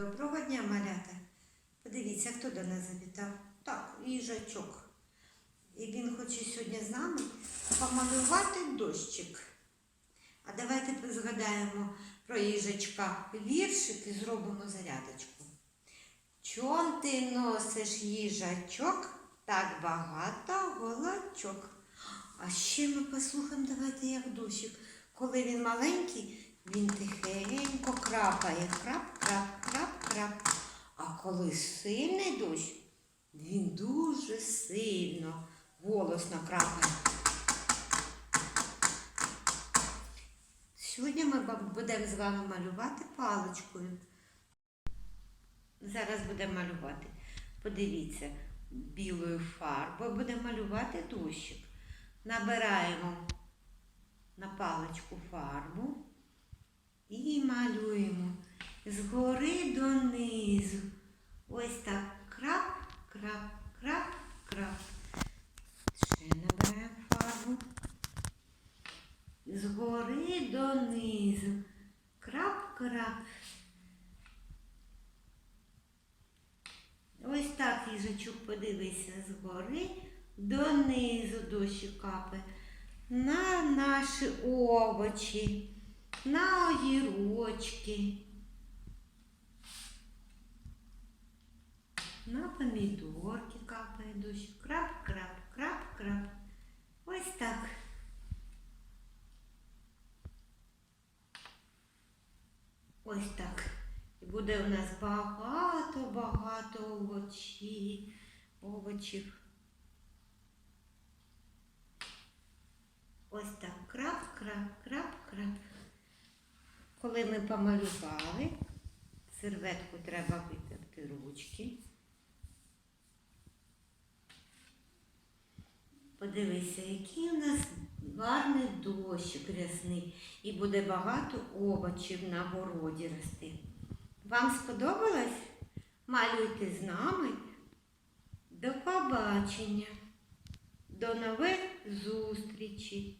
Доброго дня, малята. Подивіться, хто до нас завітав. Так, їжачок. І він хоче сьогодні з нами помалювати дощик. А давайте згадаємо про їжачка віршик і зробимо зарядочку. Чом ти носиш їжачок, так багато голочок. А ще ми послухаємо, давайте як дощик. Коли він маленький, він тихенько крапає. Крап, крап. А коли сильний дощ, він дуже сильно голосно крапає. Сьогодні ми будемо з вами малювати паличкою. Зараз будемо малювати. Подивіться, білою фарбою будемо малювати дощик. Набираємо на паличку фарбу і малюємо згори донизу. Ось так крап, крап, крап, крап. Ще набираємо фарбу. Згори донизу. Крап, крап. Ось так їжачок подивися згори донизу дощі капає. На наші овочі, на огірочки, на помідорки капає дощ. Крап, крап, крап, крап. Ось так. Ось так. І буде у нас багато-багато овочі, овочів. Ось так. Крап, крап, крап, крап. Коли ми помалювали, серветку треба витерти ручки. Подивися, який у нас гарний дощик рясний і буде багато овочів на городі рости. Вам сподобалось? Малюйте з нами. До побачення. До нових зустрічей.